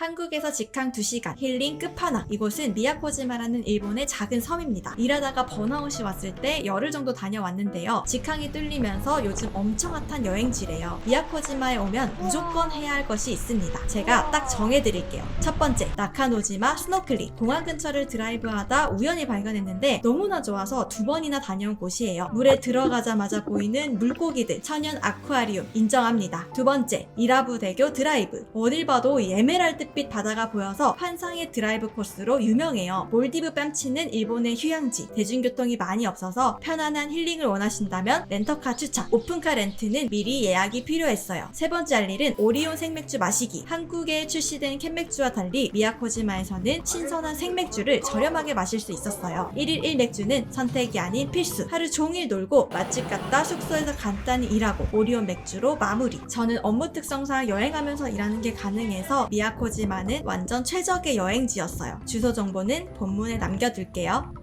한국에서 직항 2시간, 힐링 끝판왕. 이곳은 미야코지마라는 일본의 작은 섬입니다. 일하다가 번아웃이 왔을 때 열흘 정도 다녀왔는데요. 직항이 뚫리면서 요즘 엄청 핫한 여행지래요. 미야코지마에 오면 무조건 해야 할 것이 있습니다. 제가 딱 정해드릴게요. 첫 번째, 나카노지마 스노클링. 공항 근처를 드라이브하다 우연히 발견했는데 너무나 좋아서 두 번이나 다녀온 곳이에요. 물에 들어가자마자 보이는 물고기들, 천연 아쿠아리움 인정합니다. 두 번째, 이라부대교 드라이브. 어딜 봐도 이 에메랄드 빛 바다가 보여서 환상의 드라이브 코스로 유명해요. 몰디브 뺨치는 일본의 휴양지. 대중교통이 많이 없어서 편안한 힐링을 원하신다면 렌터카 추천. 오픈카 렌트는 미리 예약이 필요했어요. 세 번째 할 일은 오리온 생맥주 마시기. 한국에 출시된 캔맥주와 달리 미야코지마에서는 신선한 생맥주를 저렴하게 마실 수 있었어요. 1일 1맥주는 선택이 아닌 필수. 하루 종일 놀고 맛집 갔다 숙소에서 간단히 일하고 오리온 맥주로 마무리. 저는 업무 특성상 여행하면서 일하는 게 가능해서 미야코지 마는 완전 최적의 여행지였어요. 주소 정보는 본문에 남겨둘게요.